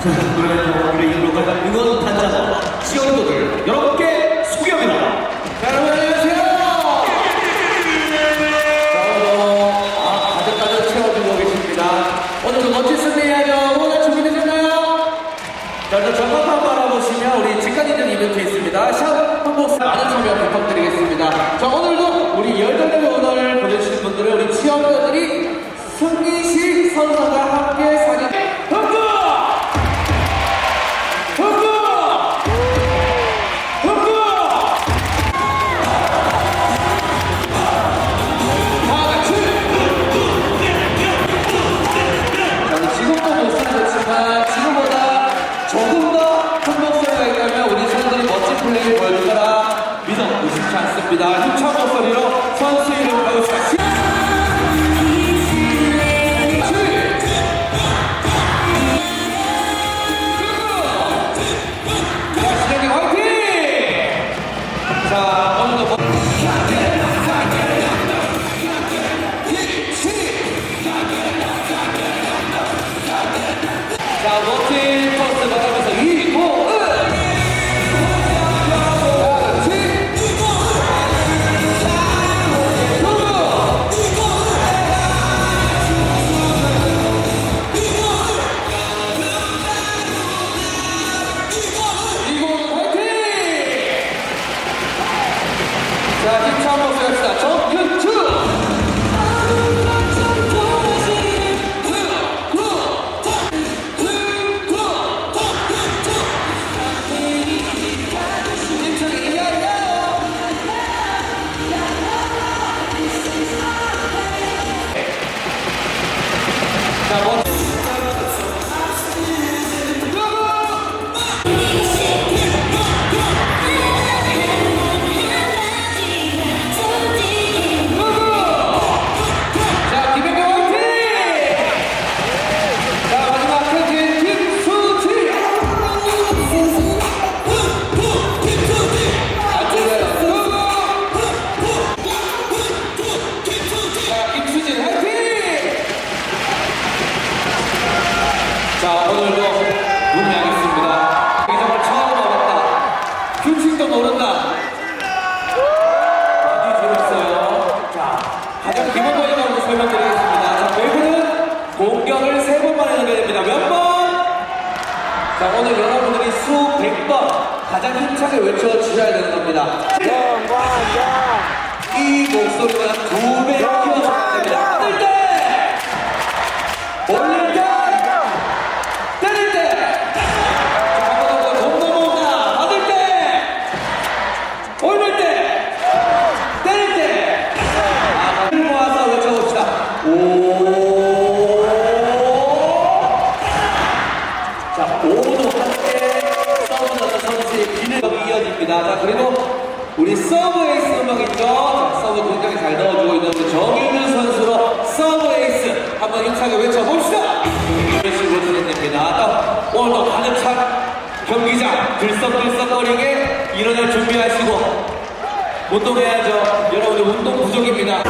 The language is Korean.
우리 이로가 응원 단장과 지원도들 여러분께 소개합니다. 자, 여러분 안녕하세요. 자, 오늘도 아, 가득가득. 오늘도 멋진. 오늘 준비되셨나요? 자, 일단 전광판 바라보시면 우리 직관인들 이벤트 있습니다. 샵 한복 많은 참여 부탁드리겠습니다. 자, 오늘도 우리 열정의 응원을 보내주시는 분들은 우리 취업자들이 승리식 선수와 플레이를 보여줄 거라 믿어 의심치 않습니다. 힘찬 목소리로 선수 이름 배 자, 오늘도 문의하겠습니다. 이 정말 처음 와봤다. 규칙도 모른다. 아주 재밌어요. 자, 가장 기본적으로 설명드리겠습니다. 자, 외부는 공격을 세 번만 해야 됩니다. 몇 번? 자, 오늘 여러분들이 수백 번 가장 힘차게 외쳐주셔야 되는 겁니다. 이 목소리보다 두배 키워줘야 됩니다. 받을 때! 올릴 때! 때릴 때! 자, 한번 더, 동도 모은다. 받을 때! 올릴 때! 때릴 때! 아, 힘을 모아서 외쳐봅시다. 오. 자, 오도 함께 서브너서 선수의 기능이 이어집니다. 자, 그리고 우리 서브 에이스 음악 있죠? 자, 서브 굉장히 잘 넣어주고 있는 우리 정유민 선수로 서브 에이스 한번 힘차게 외쳐봅시다. 진행됩니다. 또 오늘도 가득 찬 경기장 들썩들썩거리게 일어날 준비하시고 운동해야죠. 여러분들 운동 부족입니다.